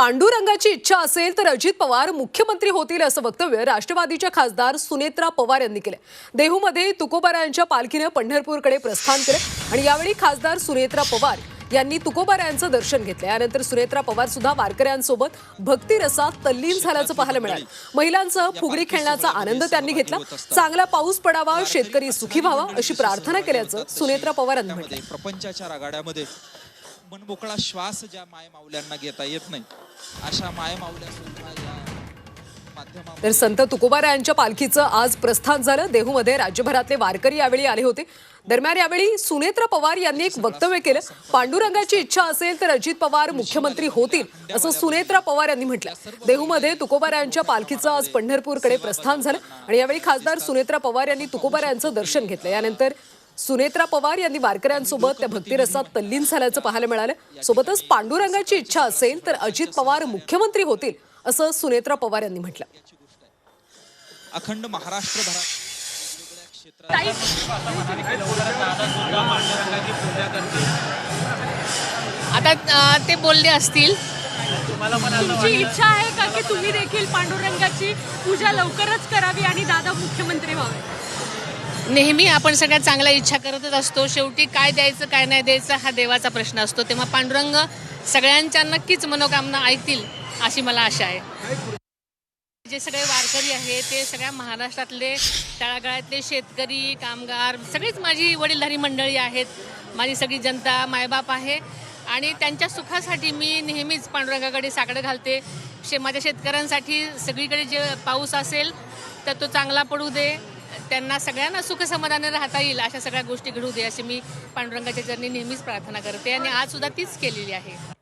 पांडुरंगाची इच्छा असेल तर अजित पवार मुख्यमंत्री होतील असं वक्तव्य राष्ट्रवादीच्या खासदार सुनेत्रा पवार यांनी केलं देहूमध्ये तुकोबारायांच्या पालखीनं पंढरपूरकडे प्रस्थान केलं आणि यावेळी खासदार सुनेत्रा पवार यांनी तुकोबारायांचं दर्शन घेतलं यानंतर सुनेत्रा पवार सुद्धा वारकऱ्यांसोबत भक्तिरसात तल्लीन झाल्याचं पाहायला मिळालं. महिलांसह फुगडी खेळण्याचा आनंद त्यांनी घेतला. चांगला पाऊस पडावा शेतकरी सुखी व्हावा अशी प्रार्थना केल्याचं सुनेत्रा पवार यांनी म्हटलं प्रपंचाच्या रागाड्यामध्ये मनमोकळा श्वास ज्या मायमावल्यांना घेता येत नाही अशा मायमावल्या सुद्धा या तर संत तुकोबारायांच्या पालखीचं आज प्रस्थान झालं. देहूमध्ये राज्यभरातले वारकरी यावेळी आले होते. दरम्यान यावेळी सुनेत्र पवार यांनी एक वक्तव्य केलं. पांडुरंगाची इच्छा असेल तर अजित पवार मुख्यमंत्री होतील असं सुनेत्रा पवार यांनी म्हटलं. देहूमध्ये तुकोबारायांच्या पालखीचं आज पंढरपूरकडे प्रस्थान झालं. आणि यावेळी खासदार सुनेत्रा पवार यांनी तुकोबारायांचं दर्शन घेतलं. यानंतर सुनेत्रा पवार यांनी वारकऱ्यांसोबत त्या भक्तिरसात तल्लीन झाल्याचं पाहायला मिळालं. सोबतच पांडुरंगाची इच्छा असेल तर अजित पवार मुख्यमंत्री होतील असं सुनेत्रा पवार यांनी म्हटलं. अखंड क्षेत्रात आता ते बोलले असतील. तुमची इच्छा आहे का की तुम्ही देखील पांडुरंगाची पूजा लवकरच करावी आणि दादा मुख्यमंत्री व्हावे? नेहमी आपण सगळ्यात चांगल्या इच्छा करतच असतो. शेवटी काय द्यायचं काय नाही द्यायचं हा देवाचा प्रश्न असतो. तेव्हा पांडुरंग सगळ्यांच्या नक्कीच मनोकामना ऐकतील अशी मला आशा आहे. जे सगळे वारकरी आहे ते सगळ्या महाराष्ट्रातले तळागाळातले शेतकरी कामगार सगळीच माझी वडीलधारी मंडळी आहेत. माझी सगळी जनता मायबाप आहे. आणि त्यांच्या सुखासाठी मी नेहमीच पांडुरंगाकडे साकडं घालते. शे माझ्या शेतकऱ्यांसाठी सगळीकडे जे पाऊस असेल तर तो चांगला पडू दे. त्यांना सगळ्यांना सुखसमाधाने राहता येईल अशा सगळ्या गोष्टी घडू दे अशी मी पांडुरंगाच्या चरणी नेहमीच प्रार्थना करते आणि आज सुद्धा तीच केलेली आहे.